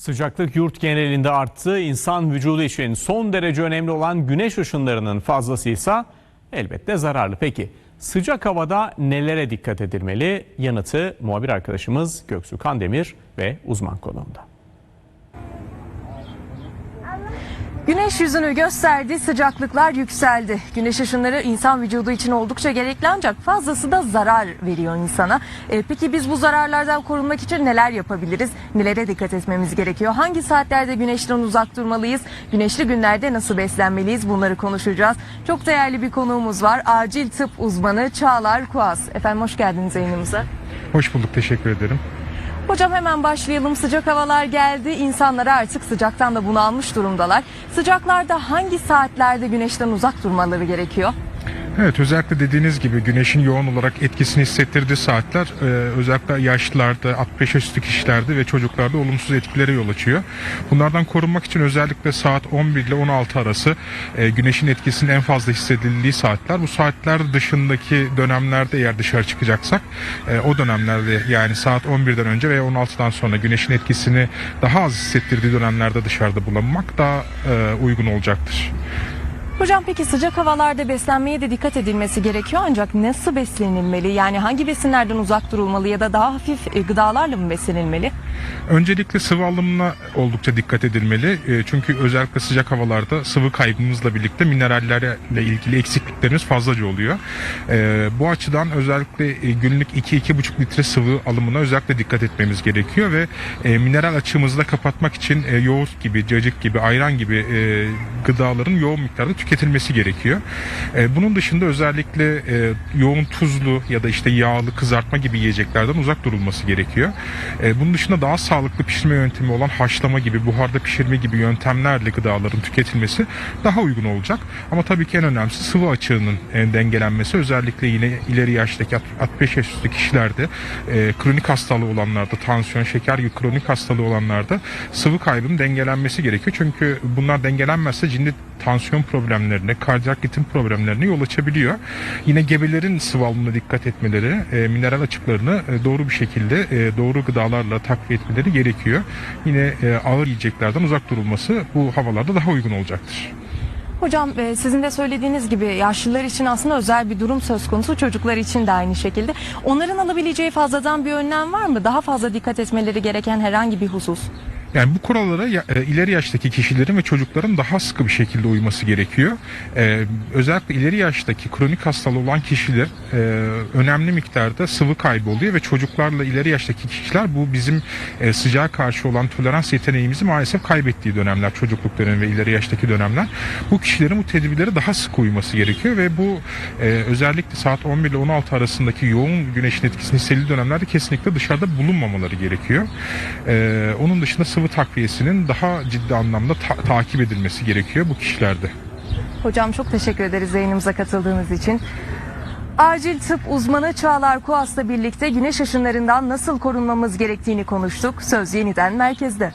Sıcaklık yurt genelinde arttı. İnsan vücudu için son derece önemli olan güneş ışınlarının fazlasıysa elbette zararlı. Peki sıcak havada nelere dikkat edilmeli? Yanıtı muhabir arkadaşımız Göksu Kandemir ve uzman konuğunda. Güneş yüzünü gösterdi, sıcaklıklar yükseldi. Güneş ışınları insan vücudu için oldukça gerekli ancak fazlası da zarar veriyor insana. E, peki biz bu zararlardan korunmak için neler yapabiliriz? Nelere dikkat etmemiz gerekiyor? Hangi saatlerde güneşten uzak durmalıyız? Güneşli günlerde nasıl beslenmeliyiz? Bunları konuşacağız. Çok değerli bir konuğumuz var. Acil tıp uzmanı Çağlar Kuas. Efendim hoş geldiniz yayınımıza. Hoş bulduk, teşekkür ederim. Hocam hemen başlayalım. Sıcak havalar geldi. İnsanlar artık sıcaktan da bunalmış durumdalar. Sıcaklarda hangi saatlerde güneşten uzak durmaları gerekiyor? Evet, özellikle dediğiniz gibi güneşin yoğun olarak etkisini hissettirdiği saatler e, özellikle yaşlılarda, 65 yaş üstü kişilerde ve çocuklarda olumsuz etkilere yol açıyor. Bunlardan korunmak için özellikle saat 11 ile 16 arası e, güneşin etkisinin en fazla hissedildiği saatler. Bu saatler dışındaki dönemlerde eğer dışarı çıkacaksak e, o dönemlerde yani saat 11'den önce veya 16'dan sonra güneşin etkisini daha az hissettirdiği dönemlerde dışarıda bulunmak daha e, uygun olacaktır. Hocam peki sıcak havalarda beslenmeye de dikkat edilmesi gerekiyor ancak nasıl beslenilmeli? Yani hangi besinlerden uzak durulmalı ya da daha hafif e, gıdalarla mı beslenilmeli? Öncelikle sıvı alımına oldukça dikkat edilmeli. E, Çünkü özellikle sıcak havalarda sıvı kaybımızla birlikte minerallerle ilgili eksikliklerimiz fazlaca oluyor. E, Bu açıdan özellikle e, günlük 2-2,5 litre sıvı alımına özellikle dikkat etmemiz gerekiyor ve mineral açığımızı da kapatmak için yoğurt gibi, cacık gibi, ayran gibi gıdaların yoğun miktarda tüketilmesi gerekiyor. Bunun dışında özellikle yoğun tuzlu ya da işte yağlı kızartma gibi yiyeceklerden uzak durulması gerekiyor. Bunun dışında daha sağlıklı pişirme yöntemi olan haşlama gibi, buharda pişirme gibi yöntemlerle gıdaların tüketilmesi daha uygun olacak. Ama tabii ki en önemlisi sıvı açığının e, dengelenmesi. Özellikle yine ileri yaştaki 65 yaş üstü kişilerde, e, kronik hastalığı olanlarda, tansiyon, şeker gibi kronik hastalığı olanlarda sıvı kaybının dengelenmesi gerekiyor. Çünkü bunlar dengelenmezse ciddi tansiyon problemlerine, kardiyak ritim problemlerine yol açabiliyor. Yine gebelerin sıvı alımına dikkat etmeleri, e, mineral açıklarını e, doğru bir şekilde e, doğru gıdalarla takviye etmeleri gerekiyor. Yine e, ağır yiyeceklerden uzak durulması bu havalarda daha uygun olacaktır. Hocam e, sizin de söylediğiniz gibi yaşlılar için aslında özel bir durum söz konusu. Çocuklar için de aynı şekilde. Onların alabileceği fazladan bir önlem var mı? Daha fazla dikkat etmeleri gereken herhangi bir husus? Yani bu kurallara e, ileri yaştaki kişilerin ve çocukların daha sıkı bir şekilde uyması gerekiyor. Ee, özellikle ileri yaştaki kronik hastalığı olan kişiler e, önemli miktarda sıvı kaybı oluyor ve çocuklarla ileri yaştaki kişiler bu bizim e, sıcağa karşı olan tolerans yeteneğimizi maalesef kaybettiği dönemler, çocukluk dönemi ve ileri yaştaki dönemler. Bu kişilerin bu tedbirlere daha sık uyması gerekiyor ve bu e, özellikle saat 11 ile 16 arasındaki yoğun güneşin etkisini hissedildiği dönemlerde kesinlikle dışarıda bulunmamaları gerekiyor. E, onun dışında sıvı takviyesinin daha ciddi anlamda ta- takip edilmesi gerekiyor bu kişilerde. Hocam çok teşekkür ederiz yayınımıza katıldığınız için. Acil tıp uzmanı Çağlar Kuas'la birlikte güneş ışınlarından nasıl korunmamız gerektiğini konuştuk. Söz yeniden merkezde.